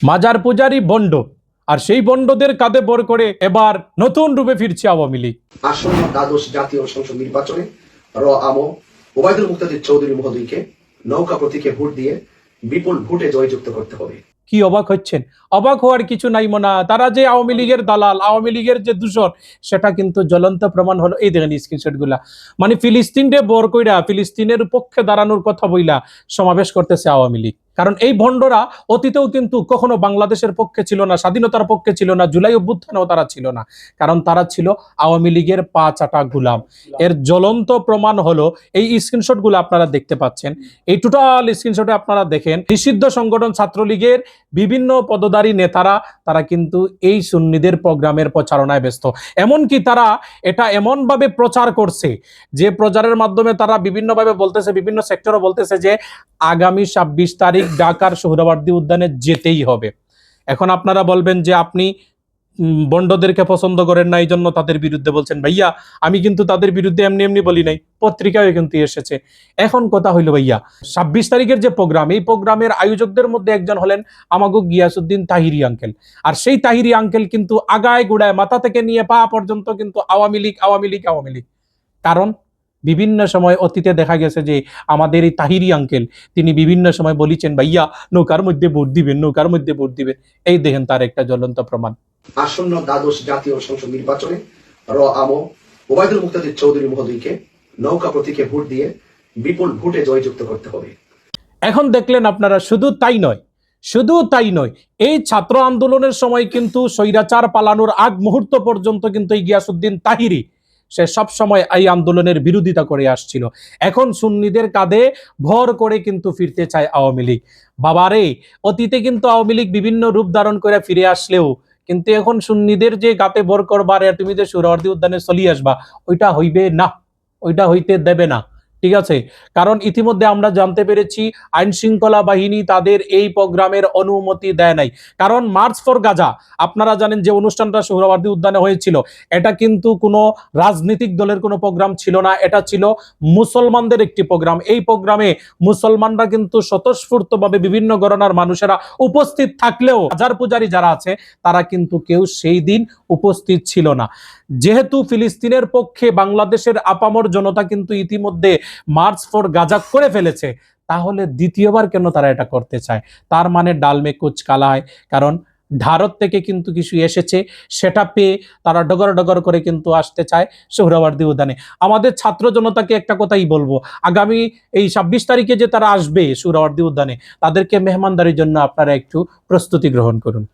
মাজার পূজারি বন্ড আর সেই বন্ডদের কাঁধে বর করে এবার নতুন রূপে ফিরছে আওয়ামী লীগ। আসন্ন দ্বাদশ জাতীয় সংসদ নির্বাচনে র আমো ওবায়দুল মুক্তাদির চৌধুরী মহোদয়কে নৌকা প্রতীকে ভোট দিয়ে বিপুল ভোটে জয়যুক্ত করতে হবে। কি অবাক হচ্ছেন? অবাক হওয়ার কিছু নাই মনা। তারা যে আওয়ামী লীগের দালাল আওয়ামী লীগের যে দূষণ সেটা কিন্তু জ্বলন্ত প্রমাণ হলো। এই দেখেন স্ক্রিনশটগুলা মানে ফিলিস্তিনরে বর কইরা ফিলিস্তিনের পক্ষে দাঁড়ানোর কথা বইলা সমাবেশ করতেছে আওয়ামী লীগ। কারণ এই ভণ্ডরা অতীতেও কিন্তু কখনো বাংলাদেশের পক্ষে ছিল না, স্বাধীনতার পক্ষে ছিল না, জুলাই অভ্যুত্থানেও তারা ছিল না। কারণ তারা ছিল আওয়ামী লীগের পা চাটা গুলাম। এর জ্বলন্ত প্রমাণ হলো এই স্ক্রিনশটগুলো আপনারা দেখতে পাচ্ছেন। এই টোটাল স্ক্রিনশটে আপনারা দেখেন, নিষিদ্ধ সংগঠন ছাত্রলীগের বিভিন্ন পদধারী নেতারা, তারা কিন্তু এই সুন্নিদের প্রোগ্রামের প্রচারণায় ব্যস্ত। এমনকি তারা এটা এমনভাবে প্রচার করছে যে প্রচারের মাধ্যমে তারা বিভিন্নভাবে বলতেছে, বিভিন্ন সেক্টরও বলতেছে যে আগামী ছাব্বিশ তারিখ ঢাকার সোহরাওয়ার্দী উদ্যানে যেতেই হবে। এখন আপনারা বলবেন যে আপনি বন্ডদেরকে পছন্দ করেন না এই জন্য তাদের বিরুদ্ধে বলছেন, ভাইয়া, আমি কিন্তু তাদের বিরুদ্ধে এমনি এমনি বলি নাই পত্রিকায় কিন্তু এসেছে। এখন কথা হইল, ভাইয়া, ছাব্বিশ তারিখের যে প্রোগ্রাম, এই প্রোগ্রামের আয়োজকদের মধ্যে একজন হলেন আমাগো গিয়াসুদ্দিন তাহিরি আঙ্কেল। আর সেই তাহিরি আঙ্কেল কিন্তু আগায় গুড়ায় মাথা থেকে নিয়ে পা পর্যন্ত কিন্তু আওয়ামী লীগ আওয়ামী লীগ আওয়ামী লীগ। কারণ বিভিন্ন সময় অতীতে দেখা গেছে যে আমাদের এই তাহিরি আঙ্কেল তিনি বিভিন্ন সময় বলেছেন ভাইয়া নৌকার মধ্যে ভোট দিবেন নৌকার মধ্যে ভোট দিবেন। এই দেখেন তার একটা জ্বলন্ত প্রমাণ। আসন্ন দ্বাদশ জাতীয় সংসদ নির্বাচনে র আমো ওবায়দুল মুক্তাদির চৌধুরী মহোদয়কে নৌকা প্রতীকে ভোট দিয়ে বিপুল ভোটে জয়যুক্ত করতে হবে। এখন দেখলেন আপনারা শুধু তাই নয় শুধু তাই নয় এই ছাত্র আন্দোলনের সময় কিন্তু স্বৈরাচার পালানোর আগ মুহূর্ত পর্যন্ত কিন্তু এই গিয়াসুদ্দিন তাহিরি সে সবসময় এই আন্দোলনের বিরোধিতা করে আসছিল। এখন সুন্নিদের কাঁধে ভর করে কিন্তু ফিরতে চায় আওয়ামী লীগ। বাবারে, অতীতে কিন্তু আওয়ামী লীগ বিভিন্ন রূপ ধারণ করে ফিরে আসলেও কিন্তু এখন সুন্নিদের যে গাতে ভর করবার তুমি যে সুরাবর্দী উদ্যানে চলিয়ে আসবা, ওইটা হইবে না। ওইটা হইতে দেবে না। ঠিক আছে? কারণ ইতিমধ্যে আমরা জানতে পেরেছি আইন শৃঙ্খলা বাহিনী তাদের এই প্রোগ্রামের অনুমতি দেয় নাই। কারণ মার্চ ফর গাজা, আপনারা জানেন যে অনুষ্ঠানটা সোহরাওয়ার্দী উদ্যানে হয়েছিল, এটা কিন্তু কোনো রাজনৈতিক দলের কোনো প্রোগ্রাম ছিল না, এটা ছিল মুসলমানদের একটি প্রোগ্রাম। এই প্রোগ্রামে মুসলমানরা কিন্তু স্বতঃস্ফূর্তভাবে বিভিন্ন গণনার মানুষেরা উপস্থিত থাকলেও হাজার পূজারী যারা আছে, তারা কিন্তু কেউ সেই দিন উপস্থিত ছিল না। যেহেতু ফিলিস্তিনের পক্ষে বাংলাদেশের আপামর জনতা কিন্তু ইতিমধ্যে মার্চ ফোর গাজা করে ফেলেছে, তাহলে দ্বিতীয়বার কেন তারা এটা করতে চায়? তার মানে ডালমে কুচ কালায়, কারণ ভারত থেকে কিন্তু কিছু এসেছে, সেটা পেয়ে তারা ডগর ডগর করে কিন্তু আসতে চায় সোহরাওয়ার্দী উদ্যানে। আমাদের ছাত্র জনতাকে একটা কথাই বলব, আগামী এই ছাব্বিশ তারিখে যে তারা আসবে সোহরাওয়ার্দী উদ্যানে, তাদেরকে মেহমানদারির জন্য আপনারা একটু প্রস্তুতি গ্রহণ করুন।